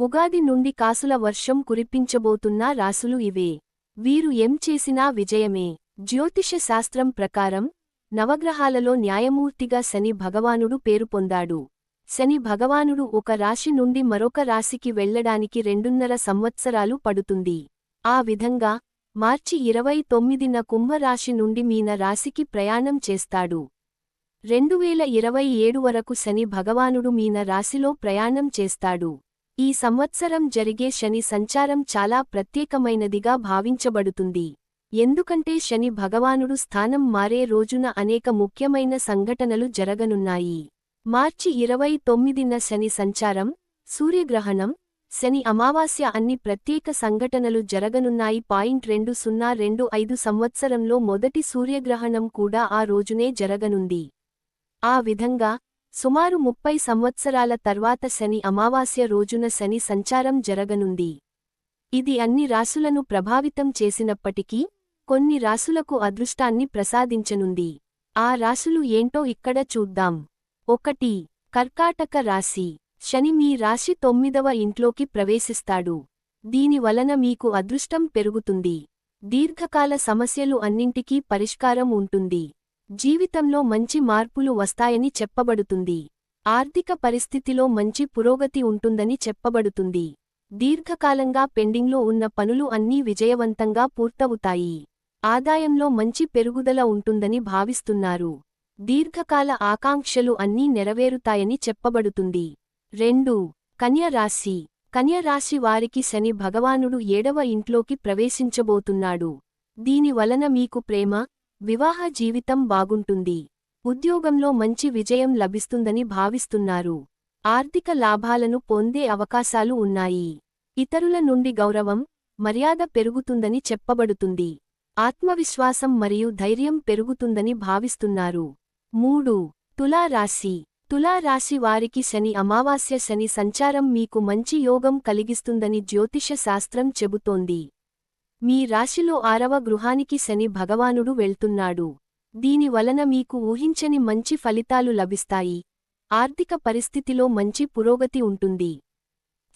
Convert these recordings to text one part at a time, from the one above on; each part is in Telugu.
ఉగాది నుండి కాసుల వర్షం కురిపించబోతున్న రాసులు ఇవే. వీరు ఏం చేసినా విజయమే. జ్యోతిష శాస్త్రం ప్రకారం నవగ్రహాలలో న్యాయమూర్తిగా శని భగవానుడు పేరు పొందాడు. శని భగవానుడు ఒక రాశి నుండి మరొక రాశికి వెళ్ళడానికి రెండున్నర సంవత్సరాలు పడుతుంది. ఆ విధంగా మార్చి ఇరవై తొమ్మిదిన కుంభరాశి నుండి మీన రాశికి ప్రయాణం చేస్తాడు. రెండువేల ఇరవై ఏడు వరకు శని భగవానుడు మీన రాశిలో ప్రయాణం చేస్తాడు. ఈ సంవత్సరం జరిగే శని సంచారం చాలా ప్రత్యేకమైనదిగా భావించబడుతుంది. ఎందుకంటే శని భగవానుడు స్థానం మారే రోజున అనేక ముఖ్యమైన సంఘటనలు జరగనున్నాయి. మార్చి ఇరవై తొమ్మిదిన శని సంచారం సూర్యగ్రహణం శని అమావాస్య అన్ని ప్రత్యేక సంఘటనలు జరగనున్నాయి. పాయింట్ రెండు సున్నా రెండు ఐదు సంవత్సరంలో మొదటి సూర్యగ్రహణం కూడా ఆ రోజునే జరగనుంది. ఆ విధంగా సుమారు ముప్పై సంవత్సరాల తర్వాత శని అమావాస్య రోజున శని సంచారం జరగనుంది. ఇది అన్ని రాసులను ప్రభావితం చేసినప్పటికీ కొన్ని రాసులకు అదృష్టాన్ని ప్రసాదించనుంది. ఆ రాసులు ఏంటో ఇక్కడ చూద్దాం. ఒకటి కర్కాటక రాశి. శని మీ రాశి తొమ్మిదవ ఇంట్లోకి ప్రవేశిస్తాడు. దీని వలన మీకు అదృష్టం పెరుగుతుంది. దీర్ఘకాల సమస్యలు అన్నింటికీ పరిష్కారం ఉంటుంది. జీవితంలో మంచి మార్పులు వస్తాయని చెప్పబడుతుంది. ఆర్థిక పరిస్థితిలో మంచి పురోగతి ఉంటుందని చెప్పబడుతుంది. దీర్ఘకాలంగా పెండింగ్లో ఉన్న పనులు అన్నీ విజయవంతంగా పూర్తవుతాయి. ఆదాయంలో మంచి పెరుగుదల ఉంటుందని భావిస్తున్నారు. దీర్ఘకాల ఆకాంక్షలు అన్నీ నెరవేరుతాయని చెప్పబడుతుంది. రెండు. కన్యరాశి కన్యరాశి వారికి శని భగవానుడు ఏడవ ఇంట్లోకి ప్రవేశించబోతున్నాడు. దీని వలన మీకు ప్రేమ వివాహ జీవితం బాగుంటుంది. ఉద్యోగంలో మంచి విజయం లభిస్తుందని భావిస్తున్నారు. ఆర్థిక లాభాలను పొందే అవకాశాలు ఉన్నాయి. ఇతరుల నుండి గౌరవం మర్యాద పెరుగుతుందని చెప్పబడుతుంది. ఆత్మవిశ్వాసం మరియు ధైర్యం పెరుగుతుందని భావిస్తున్నారు. మూడు. తులారాశి. తులారాశి వారికి శని అమావాస్య శని సంచారం మీకు మంచి యోగం కలిగిస్తుందని జ్యోతిష శాస్త్రం చెబుతోంది. మీ రాశిలో ఆరవ గృహానికి శని భగవానుడు వెళ్తున్నాడు. దీని వలన మీకు ఊహించని మంచి ఫలితాలు లభిస్తాయి. ఆర్థిక పరిస్థితిలో మంచి పురోగతి ఉంటుంది.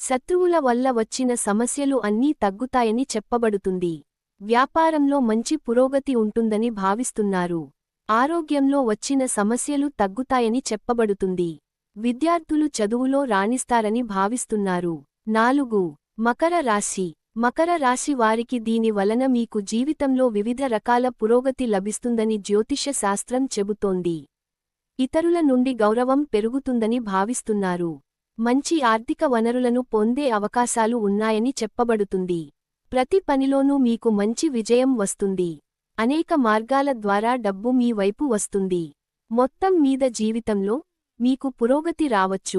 శత్రువుల వల్ల వచ్చిన సమస్యలు అన్నీ తగ్గుతాయని చెప్పబడుతుంది. వ్యాపారంలో మంచి పురోగతి ఉంటుందని భావిస్తున్నారు. ఆరోగ్యంలో వచ్చిన సమస్యలు తగ్గుతాయని చెప్పబడుతుంది. విద్యార్థులు చదువులో రాణిస్తారని భావిస్తున్నారు. నాలుగు. మకర రాశి. మకర రాశి వారికి దీని వలన మీకు జీవితంలో వివిధ రకాల పురోగతి లభిస్తుందని జ్యోతిష శాస్త్రం చెబుతోంది. ఇతరుల నుండి గౌరవం పెరుగుతుందని భావిస్తున్నారు. మంచి ఆర్థిక వనరులను పొందే అవకాశాలు ఉన్నాయని చెప్పబడుతుంది. ప్రతి పనిలోనూ మీకు మంచి విజయం వస్తుంది. అనేక మార్గాల ద్వారా డబ్బు మీ వైపు వస్తుంది. మొత్తం మీద జీవితంలో మీకు పురోగతి రావచ్చు.